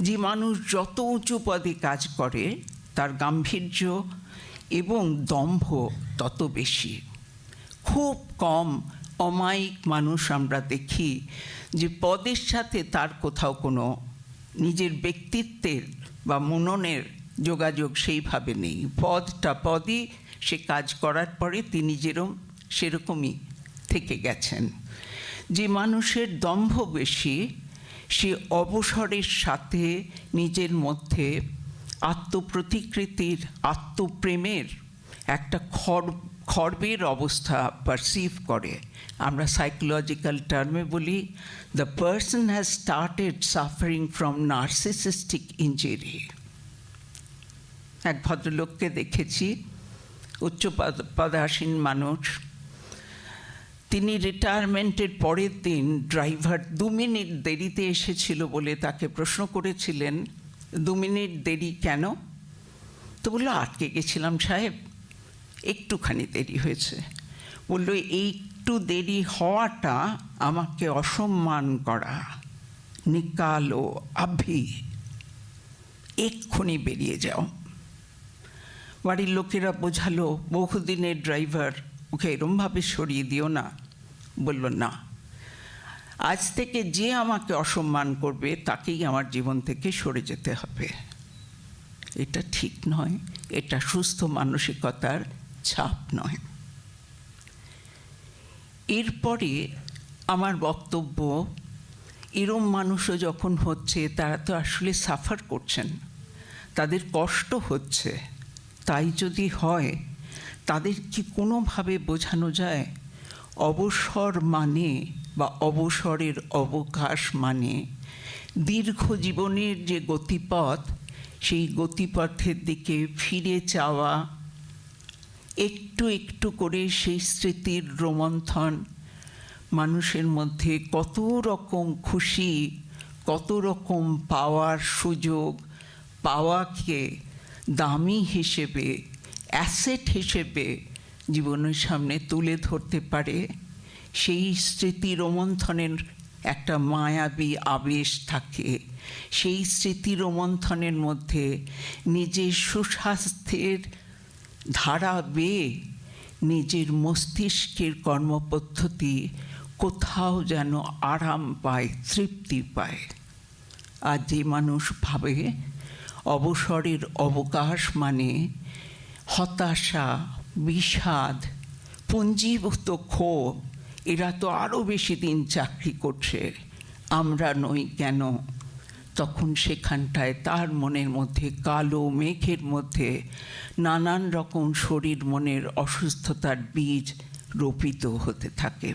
যে মানুষ যত উঁচু পদে কাজ করে, তার গাম্ভীর্য এবং দম্ভ তত বেশি। খুব কম অমায়িক মানুষ আমরা দেখি যে পদের সাথে তার কোথাও কোনো নিজের ব্যক্তিত্বের বা মননের যোগাযোগ সেইভাবে নেই। পদটা পদই সে কাজ করার পরে তিনি যেরম, সেরকমই থেকে গেছেন। যে মানুষের দম্ভ বেশি সে অবসরের সাথে নিজের মধ্যে আত্মপ্রতিকৃতির, আত্মপ্রেমের একটা খর, খর্বের অবস্থা পারসিভ করে। আমরা সাইকোলজিক্যাল টার্মে বলি the person has started suffering from narcissistic injury এক ভদ্রলোককে দেখেছি, উচ্চ পদাসীন মানুষ। তিনি রিটায়ারমেন্টের পরের দিন ড্রাইভার দু মিনিট দেরিতে এসেছিল বলে তাকে প্রশ্ন করেছিলেন, দু মিনিট দেরি কেন? তো বলল, আটকে গেছিলাম সাহেব, একটুখানি দেরি হয়েছে। বলল, একটু দেরি হওয়াটা আমাকে অসম্মান করা, নিকালো আভি। এক্ষুনি বেরিয়ে যাও। বাড়ির লোকেরা বোঝালো, বহুদিনের ড্রাইভার ওকে এরমভাবে সরিয়ে দিও না। বলল, না। আজ থেকে যে আমাকে অসম্মান করবে, তাকেই আমার জীবন থেকে সরে যেতে হবে। এটা ঠিক নয়। এটা সুস্থ মানসিকতার ছাপ নয়। এরপরে আমার বক্তব্য, এরম মানুষও যখন হচ্ছে, তারা তো আসলে সাফার করছেন। তাদের কষ্ট হচ্ছে। তাই যদি হয় তাদের কি কোনোভাবে বোঝানো যায়? অবসর মানে বা অবসরের অবকাশ মানে দীর্ঘ জীবনের যে গতিপথ, সেই গতিপথের দিকে ফিরে চাওয়া, একটু একটু করে সেই স্মৃতির রোমন্থন, মানুষের মধ্যে কত রকম খুশি, কত রকম পাওয়ার সুযোগ, পাওয়াকে দামি হিসেবে অ্যাসেট হিসেবে জীবনের সামনে তুলে ধরতে পারে। সেই স্মৃতি রোমন্থনের একটা মায়াবী আবেশ থাকে। সেই স্মৃতি রোমন্থনের মধ্যে নিজের সুস্বাস্থ্যের ধারা বেয়ে নিজের মস্তিষ্কের কর্মপদ্ধতি কোথাও যেন আরাম পায়, তৃপ্তি পায়। আর যে মানুষ ভাবে, অবসরের অবকাশ মানে হতাশা, বিষাদ, পুঞ্জীভূত ক্ষোভ, এরা তো আরও বেশি দিন চাকরি করছে। আমরা নই কেন? তখন সেখানটায় তার মনের মধ্যে, কালো মেঘের মধ্যে, নানান রকম শরীর মনের অসুস্থতার বীজ রোপিত হতে থাকে।